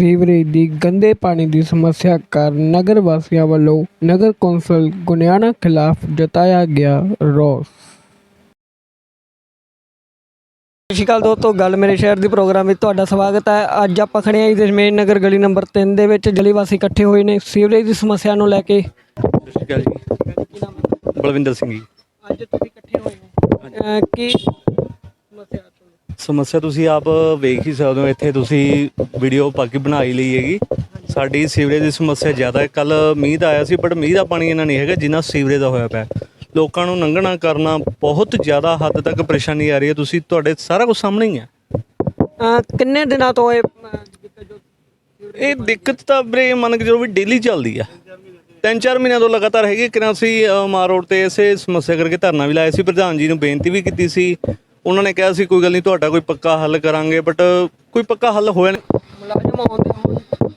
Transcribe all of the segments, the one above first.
Sewerage ਦੀ ਗੰਦੇ ਪਾਣੀ ਦੀ ਸਮੱਸਿਆ ਕਾਰਨ ਨਗਰ ਵਾਸੀਆਂ ਵੱਲੋਂ ਨਗਰ ਕੌਂਸਲ ਗੁਨਿਆਣਾ ਖਿਲਾਫ ਜਤਾਇਆ ਗਿਆ ਰੋਸ। ਸਤਿ ਸ਼੍ਰੀ ਅਕਾਲ ਦੋਸਤੋ ਗੱਲ ਮੇਰੇ ਸ਼ਹਿਰ ਦੀ ਪ੍ਰੋਗਰਾਮ ਵਿੱਚ ਤੁਹਾਡਾ ਸਵਾਗਤ ਹੈ। ਅੱਜ ਆਪਾਂ ਖੜੇ ਹਾਂ ਦਸ਼ਮੇਸ਼ ਨਗਰ ਗਲੀ ਨੰਬਰ 3 ਦੇ ਵਿੱਚ। ਗਲੀ ਵਾਸੀ ਇਕੱਠੇ ਹੋਏ ਨੇ ਸੀਵਰੇਜ ਦੀ ਸਮੱਸਿਆ ਨੂੰ ਲੈ ਕੇ। ਸਤਿ ਸ਼੍ਰੀ ਅਕਾਲ ਜੀ। ਬਲਵਿੰਦਰ ਸਿੰਘ ਜੀ। ਅੱਜ ਤੁਸੀਂ ਇਕੱਠੇ ਹੋਏ ਹੋ। ਅਹ ਕੀ ਸਮੱਸਿਆ ਤੁਸੀਂ ਆਪ ਵੇਖ ਹੀ ਸਕਦੇ ਹੋ ਇੱਥੇ ਤੁਸੀਂ ਵੀਡੀਓ ਪਾ ਕੇ ਬਣਾਈ ਲਈ ਹੈਗੀ। ਸਾਡੀ ਸੀਵਰੇਜ ਦੀ ਸਮੱਸਿਆ ਜ਼ਿਆਦਾ ਹੈ। ਕੱਲ ਮੀਂਹ ਦਾ ਆਇਆ ਸੀ ਬਟ ਮੀਂਹ ਦਾ ਪਾਣੀ ਇਹਨਾਂ ਨਹੀਂ ਹੈਗਾ ਜਿੰਨਾ ਸੀਵਰੇਜ ਦਾ ਹੋਇਆ ਪਿਆ। ਲੋਕਾਂ ਨੂੰ ਲੰਘਣਾ ਕਰਨਾ ਬਹੁਤ ਜ਼ਿਆਦਾ ਹੱਦ ਤੱਕ ਪਰੇਸ਼ਾਨੀ ਆ ਰਹੀ ਹੈ। ਤੁਸੀਂ ਤੁਹਾਡੇ ਸਾਰਾ ਕੁਝ ਸਾਹਮਣੇ ਹੀ ਹੈ। ਕਿੰਨੇ ਦਿਨਾਂ ਤੋਂ ਇਹ ਇਹ ਦਿੱਕਤ ਤਾਂ ਵੀਰੇ ਮੰਨ ਕੇ ਚਲੋ ਵੀ ਡੇਲੀ ਚੱਲਦੀ ਆ। ਤਿੰਨ ਚਾਰ ਮਹੀਨਿਆਂ ਤੋਂ ਲਗਾਤਾਰ ਹੈਗੀ ਕਿ ਅਸੀਂ ਅ, ਮਾਰ ਰੋਡ ਤੇ ਇਸੇ ਸਮੱਸਿਆ ਕਰਕੇ ਧਰਨਾ ਵੀ ਲਾਇਆ ਸੀ। ਪ੍ਰਧਾਨ ਜੀ ਨੂੰ ਬੇਨਤੀ ਵੀ ਕੀਤੀ ਸੀ। ਉਹਨਾਂ ਨੇ ਕਿਹਾ ਸੀ ਕੋਈ ਗੱਲ ਨਹੀਂ ਤੁਹਾਡਾ ਕੋਈ ਪੱਕਾ ਹੱਲ ਕਰਾਂਗੇ। ਬਟ ਕੋਈ ਪੱਕਾ ਹੱਲ ਹੋਇਆ ਨਹੀਂ। ਮੁਲਾਜ਼ਮ ਆਉਂਦੇ ਹੋਣ।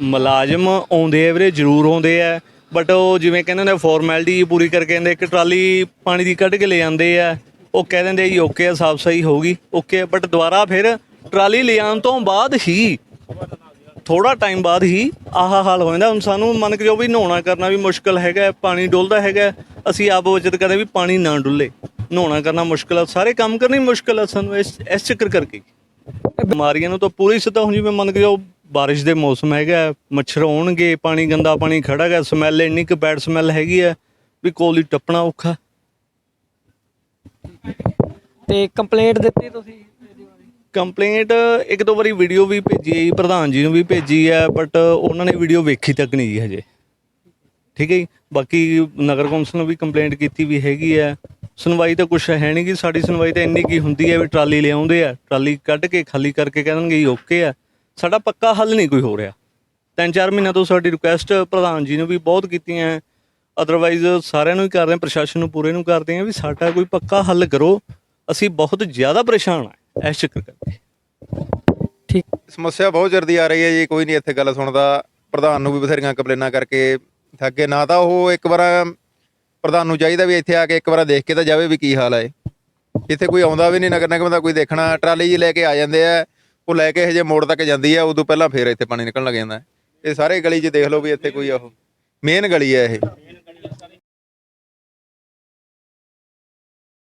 ਮੁਲਾਜ਼ਮ ਆਉਂਦੇ ਆ ਵੀਰੇ ਜ਼ਰੂਰ ਆਉਂਦੇ ਆ। ਬਟ ਉਹ ਜਿਵੇਂ ਕਹਿੰਦੇ ਨੇ ਫਾਰਮੈਲਿਟੀ ਪੂਰੀ ਕਰਕੇ ਕਹਿੰਦੇ ਇੱਕ ਟਰਾਲੀ ਪਾਣੀ ਦੀ ਕੱਢ ਕੇ ਲੈ ਜਾਂਦੇ ਆ। ਉਹ ਕਹਿ ਦਿੰਦੇ ਆ ਜੀ ਓਕੇ ਆ ਸਾਫ਼ ਸਹੀ ਹੋਊਗੀ। ਓਕੇ ਬਟ ਦੁਬਾਰਾ ਫਿਰ ਟਰਾਲੀ ਲਿਆਉਣ ਤੋਂ ਬਾਅਦ ਹੀ ਥੋੜਾ ਟਾਈਮ ਬਾਅਦ ਹੀ ਆਹ ਹਾਲ ਹੋ ਜਾਂਦਾ। ਹੁਣ ਸਾਨੂੰ ਮੰਨ ਕੇ ਜੋ ਵੀ ਨਹਾਉਣਾ ਕਰਨਾ ਵੀ ਮੁਸ਼ਕਲ ਹੈਗਾ ਹੈ, ਪਾਣੀ ਡੁੱਲਦਾ ਹੈਗਾ। ਹੈ। ਅਸੀਂ ਆਪ ਬਚਤ ਕਰਦੇ ਵੀ ਪਾਣੀ ਨਾ ਡੁੱਲੇ। ਨਹਾਉਣਾ ਕਰਨਾ ਮੁਸ਼ਕਲ ਆ ਸਾਰੇ ਕੰਮ ਕਰਨੇ ਮੁਸ਼ਕਲ ਆ ਸਾਨੂੰ ਇਸ ਇਸ ਚੱਕਰ ਕਰਕੇ। ਬਿਮਾਰੀਆਂ ਨੂੰ ਤਾਂ ਪੂਰੀ ਸਤਾ ਹੁਣ ਜਿਵੇਂ ਮੰਨ ਕੇ ਜੋ ਬਾਰਿਸ਼ ਦੇ ਮੌਸਮ ਹੈਗਾ ਮੱਛਰ ਆਉਣਗੇ ਪਾਣੀ ਗੰਦਾ ਪਾਣੀ ਖੜਾ ਹੈਗਾ ਸਮੈਲ ਇੰਨੀ ਕੁ ਬੈਡ ਸਮੈਲ ਹੈਗੀ ਹੈ ਵੀ ਕੋਲੀ ਟੱਪਣਾ ਔਖਾ। ਤੇ ਕੰਪਲੇਂਟ ਦਿੱਤੀ ਤੁਸੀਂ? ਇਹਦੀ ਬਾਰੇ? ਕੰਪਲੇਂਟ ਇੱਕ ਦੋ ਵਾਰੀ ਵੀਡੀਓ ਵੀ ਭੇਜੀ ਹੈ ਜੀ, ਪ੍ਰਧਾਨ ਜੀ ਨੂੰ ਵੀ ਭੇਜੀ ਹੈ ਬਟ ਉਹਨਾਂ ਨੇ ਵੀਡੀਓ ਵੇਖੀ ਤੱਕ ਨਹੀਂ ਜੀ ਹਜੇ। ਠੀਕ ਹੈ ਜੀ? ਬਾਕੀ ਨਗਰ ਕੌਂਸਲ ਨੂੰ ਵੀ ਕੰਪਲੇਂਟ ਕੀਤੀ ਵੀ ਹੈਗੀ ਹੈ ਸੁਣਵਾਈ ਤਾਂ ਕੁਛ ਹੈ ਨਹੀਂ ਕਿ ਸਾਡੀ ਸੁਣਵਾਈ ਤਾਂ ਇੰਨੀ ਕੀ ਹੁੰਦੀ ਹੈ ਵੀ ਟਰਾਲੀ ਲਿਆਉਂਦੇ ਆ ਟਰਾਲੀ ਕੱਢ ਕੇ ਖਾਲੀ ਕਰਕੇ ਕਹਿ ਦੇਣਗੇ ਜੀ ਓਕੇ ਆ। ਸਾਡਾ ਪੱਕਾ ਹੱਲ ਨਹੀਂ ਕੋਈ ਹੋ ਰਿਹਾ। ਤਿੰਨ ਚਾਰ ਮਹੀਨਿਆਂ ਤੋਂ ਸਾਡੀ ਰਿਕੁਐਸਟ ਪ੍ਰਧਾਨ ਜੀ ਨੂੰ ਵੀ ਬਹੁਤ ਕੀਤੀਆਂ ਅਦਰਵਾਈਜ਼ ਸਾਰਿਆਂ ਨੂੰ ਹੀ ਕਰਦੇ ਹਾਂ ਪ੍ਰਸ਼ਾਸਨ ਨੂੰ ਪੂਰੇ ਨੂੰ ਕਰਦੇ ਹਾਂ ਵੀ ਸਾਡਾ ਕੋਈ ਪੱਕਾ ਹੱਲ ਕਰੋ। ਅਸੀਂ ਬਹੁਤ ਜ਼ਿਆਦਾ ਪਰੇਸ਼ਾਨ ਆ ਇਸ ਚੱਕਰ ਕਰਕੇ ਠੀਕ। ਸਮੱਸਿਆ ਬਹੁਤ ਚਿਰ ਦੀ ਆ ਰਹੀ ਹੈ ਜੀ ਕੋਈ ਨਹੀਂ ਇੱਥੇ ਗੱਲ ਸੁਣਦਾ। ਪ੍ਰਧਾਨ ਨੂੰ ਵੀ ਬਥੇਰੀਆਂ ਕੰਪਲੇਨਾਂ ਕਰਕੇ ਥੱਕੇ ਨਾ ਤਾਂ ਉਹ ਇੱਕ ਵਾਰ ਪ੍ਰਧਾਨ ਨੂੰ ਚਾਹੀਦਾ ਵੀ ਇੱਥੇ ਆ ਕੇ ਇੱਕ ਵਾਰ ਦੇਖ ਕੇ ਤਾਂ ਜਾਵੇ ਵੀ ਕੀ ਹਾਲ ਹੈ ਇੱਥੇ ਕੋਈ ਆਉਂਦਾ ਵੀ ਨਹੀਂ ਨਗਰ ਨਿਗਮ ਦਾ ਕੋਈ ਦੇਖਣਾ, ਟਰਾਲੀ ਜੀ ਲੈ ਕੇ ਆ ਜਾਂਦੇ ਆ, ਉਹ ਲੈ ਕੇ ਹਜੇ ਮੋੜ ਤੱਕ ਜਾਂਦੀ ਆ, ਉਦੋਂ ਪਹਿਲਾਂ ਫੇਰ ਇੱਥੇ ਪਾਣੀ ਨਿਕਲਣ ਲੱਗ ਜਾਂਦਾ। ਇਹ ਸਾਰੇ ਗਲੀ 'ਚ ਦੇਖ ਲਓ ਵੀ ਇੱਥੇ ਕੋਈ ਉਹ ਮੇਨ ਗਲੀ ਹੈ ਇਹ।